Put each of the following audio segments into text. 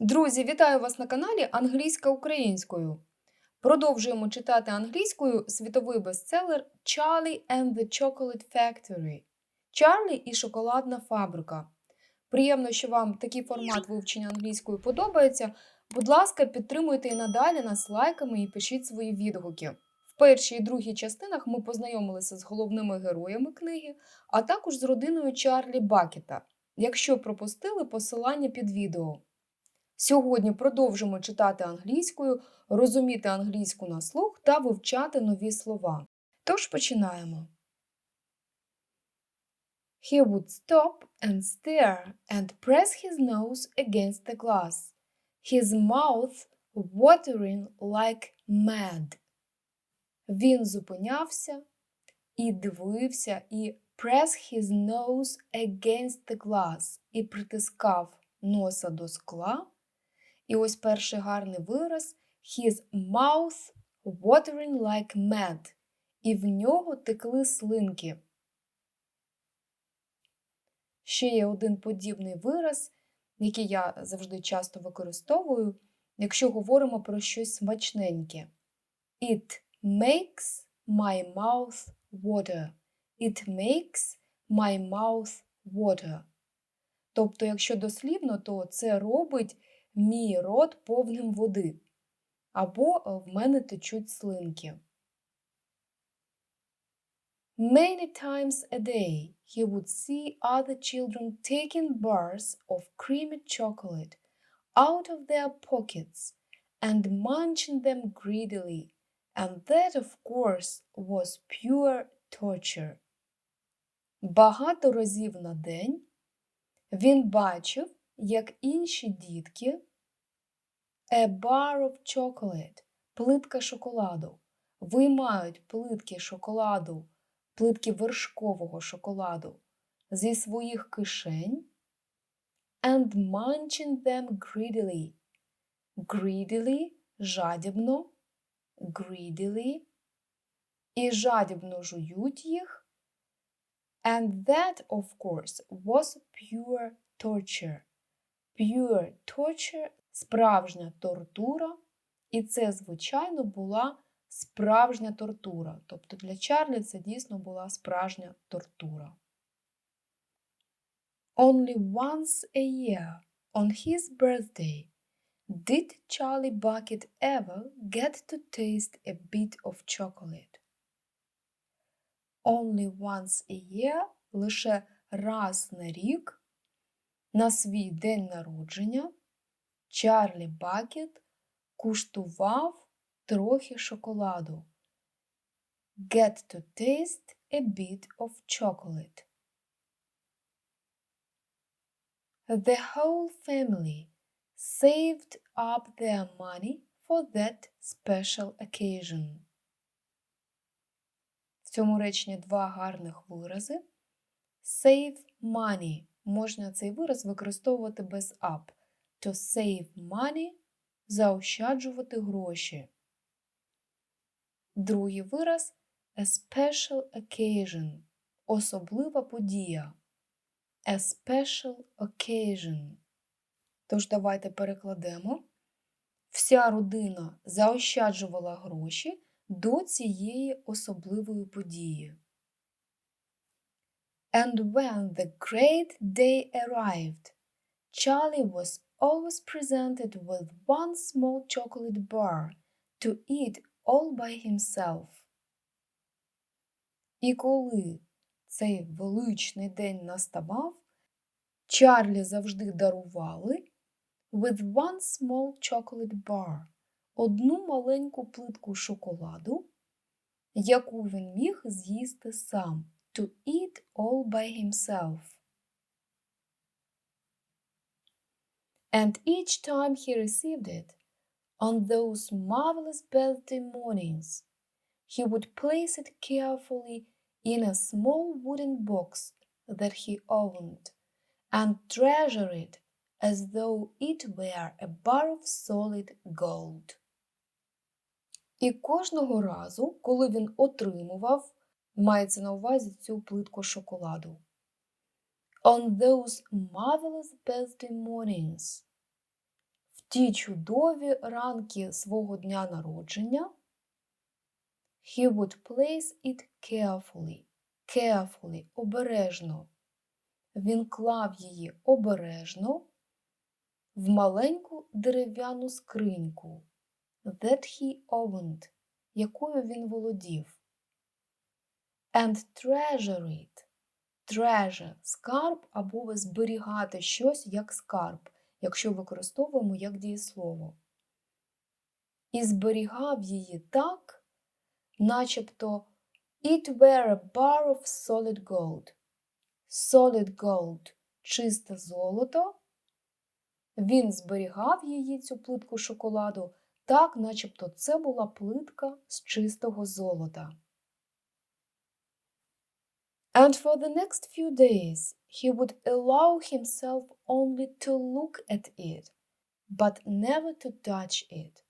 Друзі, вітаю вас на каналі Англійська українською. Продовжуємо читати англійською світовий бестселер Charlie and the Chocolate Factory. Чарлі і шоколадна фабрика. Приємно, що вам такий формат вивчення англійської подобається. Будь ласка, підтримуйте і надалі нас лайками і пишіть свої відгуки. В першій і другій частинах ми познайомилися з головними героями книги, а також з родиною Чарлі Бакета. Якщо пропустили посилання під відео. Сьогодні продовжимо читати англійською, розуміти англійську на слух та вивчати нові слова. Тож починаємо. He would stop and stare and press his nose against the glass, his mouth watering like mad. Він зупинявся і дивився, і press his nose against the glass, і притискав носа до скла. І ось перший гарний вираз his mouth watering like mad. І в нього текли слинки. Ще є один подібний вираз, який я завжди часто використовую, якщо говоримо про щось смачненьке. It makes my mouth water. It makes my mouth water. Тобто, якщо дослівно, то це робить мій рот повним води. Або в мене течуть слинки. Many times a day he would see other children taking bars of creamy chocolate out of their pockets and munching them greedily, and that, of course, was pure torture. Багато разів на день він бачив, як інші дітки a bar of chocolate, плитка шоколаду, виймають плитки шоколаду, плитки вершкового шоколаду зі своїх кишень and munching them greedily. Greedily – жадібно, greedily і жадібно жують їх. And that, of course, was pure torture. Pure torture – справжня тортура, і це, звичайно, була справжня тортура. Тобто для Чарлі це дійсно була справжня тортура. Only once a year, on his birthday, did Charlie Bucket ever get to taste a bit of chocolate. Only once a year, лише раз на рік, на свій день народження, Чарлі Бакет куштував трохи шоколаду. Get to taste a bit of chocolate. The whole family saved up their money for that special occasion. В цьому реченні два гарних вирази. Save money. Можна цей вираз використовувати без up. To save money заощаджувати гроші. Другий вираз a special occasion особлива подія. A special occasion. Тож давайте перекладемо. Вся родина заощаджувала гроші до цієї особливої події. And when the great day arrived, Charlie was always presented with one small chocolate bar to eat all by himself. І коли цей величний день наставав, Чарлі завжди дарували with one small chocolate bar одну маленьку плитку шоколаду, яку він міг з'їсти сам to eat all by himself. And each time he received it, on those marvelous birthday mornings, he would place it carefully in a small wooden box that he owned and treasure it as though it were a bar of solid gold. І кожного разу, коли він отримував, мається на увазі цю плитку шоколаду. On those marvelous birthday mornings, В ті чудові ранки свого дня народження. He would place it carefully, carefully, обережно. Він клав її обережно в маленьку дерев'яну скриньку, that he owned, якою він володів. And treasure it. Treasure – скарб або зберігати щось як скарб, якщо використовуємо як дієслово. І зберігав її так, начебто it were a bar of solid gold. Solid gold – чисте золото. Він зберігав її, цю плитку шоколаду, так, начебто це була плитка з чистого золота. And for the next few days he would allow himself only to look at it, but never to touch it.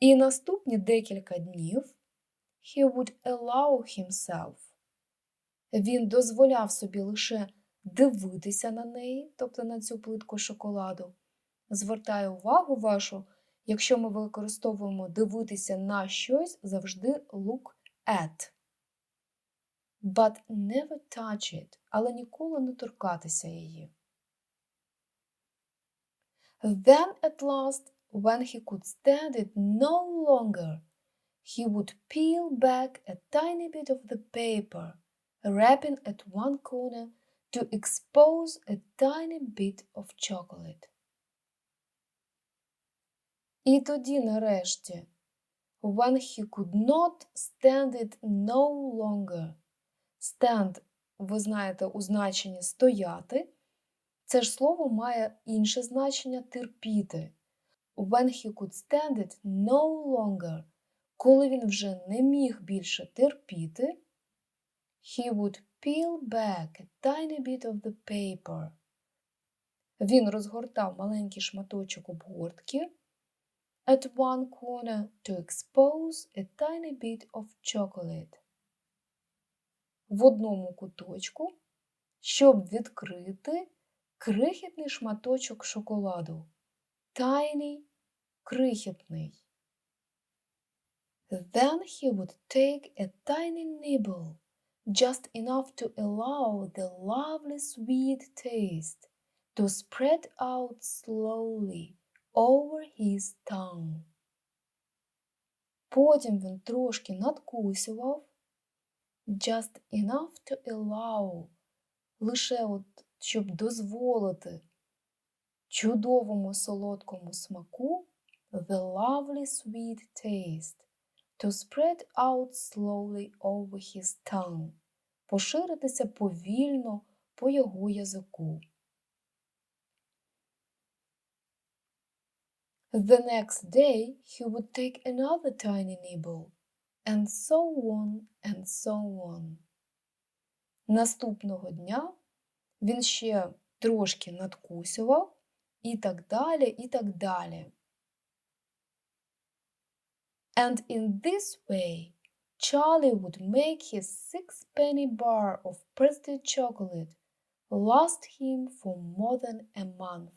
І наступні декілька днів he would allow himself. Він дозволяв собі лише дивитися на неї, тобто на цю плитку шоколаду. Звертаю увагу вашу, якщо ми використовуємо дивитися на щось, завжди look at. But never touch it, але ніколи не торкатися її. Then at last, when he could stand it no longer, he would peel back a tiny bit of the paper, wrapping at one corner to expose a tiny bit of chocolate. І тоді, нарешті, when he could not stand it no longer. Stand, ви знаєте, у значенні стояти. Це ж слово має інше значення терпіти. When he could stand it no longer. Коли він вже не міг більше терпіти, he would peel back a tiny bit of the paper. Він розгортав маленький шматочок обгортки at one corner to expose a tiny bit of chocolate. В одному куточку, щоб відкрити крихітний шматочок шоколаду. Tiny – крихітний. Then he would take a tiny nibble, just enough to allow the lovely sweet taste to spread out slowly over his tongue. Потім він трошки надкусював, just enough to allow, лише от, щоб дозволити чудовому солодкому смаку the lovely sweet taste to spread out slowly over his tongue, поширитися повільно по його язику. The next day he would take another tiny nibble, and so on, and so on. Наступного дня він ще трошки надкусював, і так далі, і так далі. And in this way, Charlie would make his six-penny bar of birthday chocolate last him for more than a month.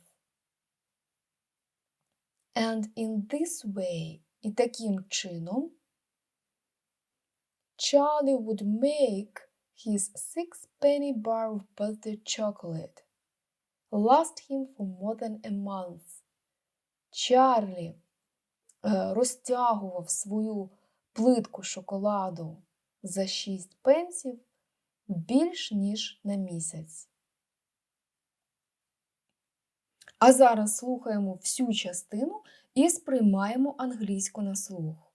And in this way, і таким чином, Charlie would make his six-penny bar of birthday chocolate last him for more than a month. Чарлі е, розтягував свою плитку шоколаду за 6 пенсів більш ніж на місяць. А зараз слухаємо всю частину і сприймаємо англійську на слух.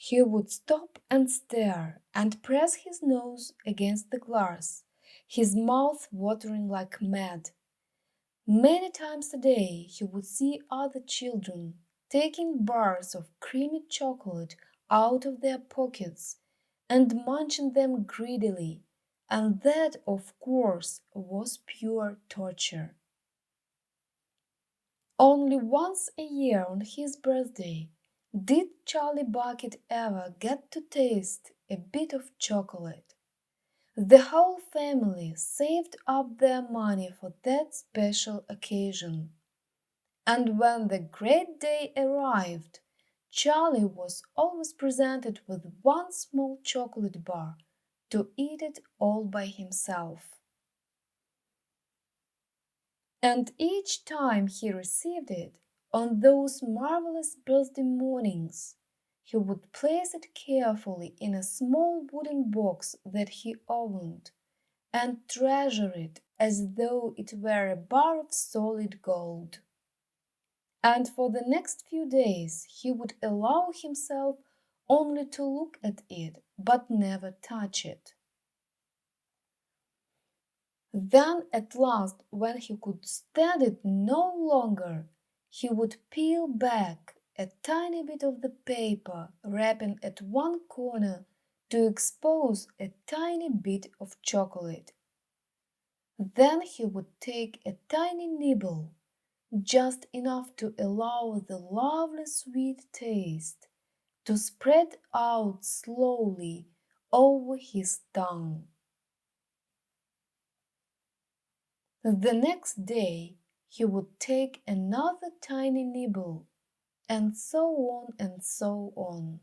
He would stop and stare and press his nose against the glass, his mouth watering like mad. Many times a day he would see other children taking bars of creamy chocolate out of their pockets and munching them greedily, and that, of course, was pure torture. Only once a year on his birthday did Charlie Bucket ever get to taste a bit of chocolate. The whole family saved up their money for that special occasion. And when the great day arrived, Charlie was always presented with one small chocolate bar to eat it all by himself. And each time he received it, on those marvelous birthday mornings, he would place it carefully in a small wooden box that he owned and treasure it as though it were a bar of solid gold. And for the next few days he would allow himself only to look at it, but never touch it. Then, at last, when he could stand it no longer, he would peel back a tiny bit of the paper, wrapping at one corner to expose a tiny bit of chocolate. Then he would take a tiny nibble, just enough to allow the lovely sweet taste to spread out slowly over his tongue. The next day he would take another tiny nibble, and so on and so on.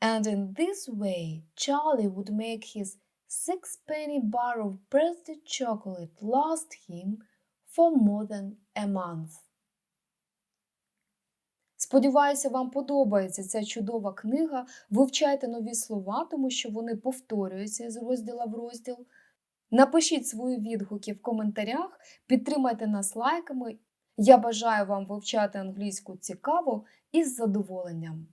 And in this way, Charlie would make his sixpenny bar of birthday chocolate last him for more than a month. Сподіваюся, вам подобається ця чудова книга. Вивчайте нові слова, тому що вони повторюються з розділу в розділ. Напишіть свої відгуки в коментарях, підтримайте нас лайками. Я бажаю вам вивчати англійську цікаво і з задоволенням.